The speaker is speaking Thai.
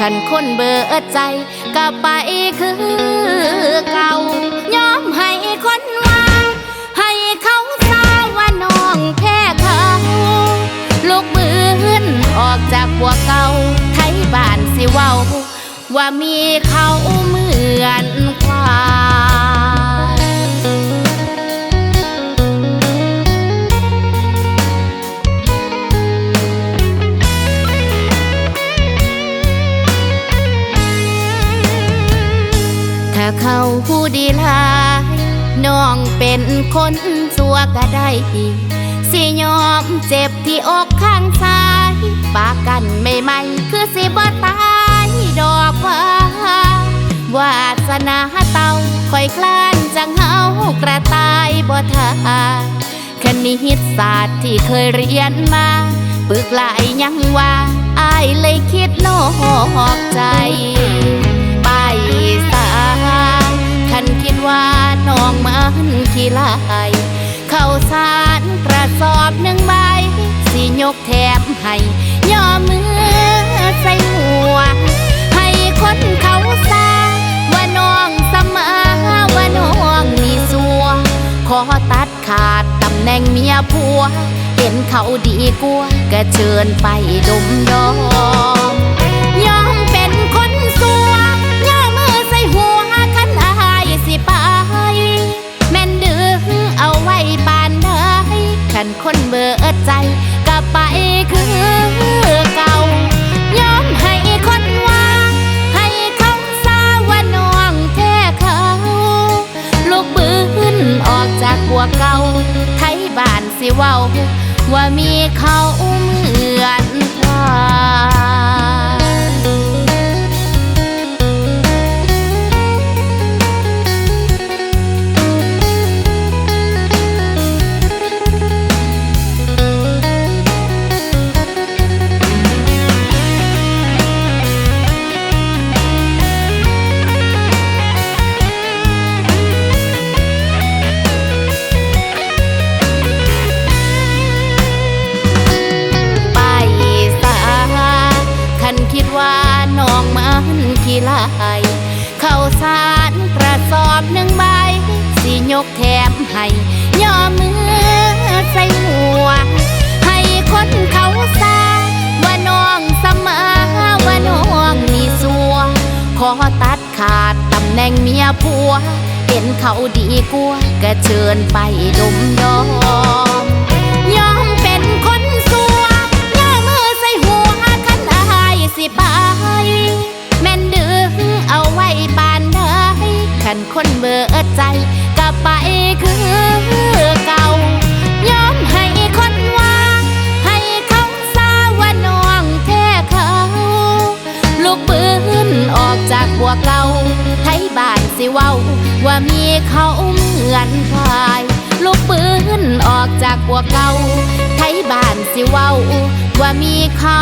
ขันคนเบิดใจก็ไปคือเก่ายอมให้คนว่าให้เขาทราบว่าน้องแพ้เขาลูกมือนออกจากหัวเก่าไทยบ้านสิเว้าว่ามีเขาเหมือน เขาผู้ดีลายน้องเป็นคนสัวก็ได้สิยอมเจ็บที่อกข้างซ้ายปากกันไม่ไหมคือสิบ่ตายดอกว่าวาสนาเต่าคอยคลานจังเฮากระตายบ่ทาคณิตศาสตร์ที่เคยเรียนมาปึกหลายยังว่าอายเลยคิดนอกใจ ลายเข้าสารกระสอบหนึ่งใบสิยกแถมให้ย่อมือใส่หัว ให้คนเขาซาว่าน้องสมอว่าน้องมีสัว ขอตัดขาดตำแหน่งเมียผัว เห็นเขาดีกว่าก็เชิญไปดมดอม ดใจก็ไปคือเก่ายอมให้คนว่าให้เขาซาว่าน้องแท้เขา ลูกบืนออกจากกัวเก่าไทยบ้านสิเว้าว่ามีเขา กแถมให้ย่อมือใส่หัว ให้คนเขาซาว่าน้องเสมอว่าน้องมีสัว ขอตัดขาดตำแหน่งเมียผัว เห็นเขาดีกว่าก็เชิญไปดมดอง สิเว้า ว่ามีเขาเหมือนควายลูกปืนออกจากหัวเก่าไทยบ้านสิเว้า ว่ามีเขา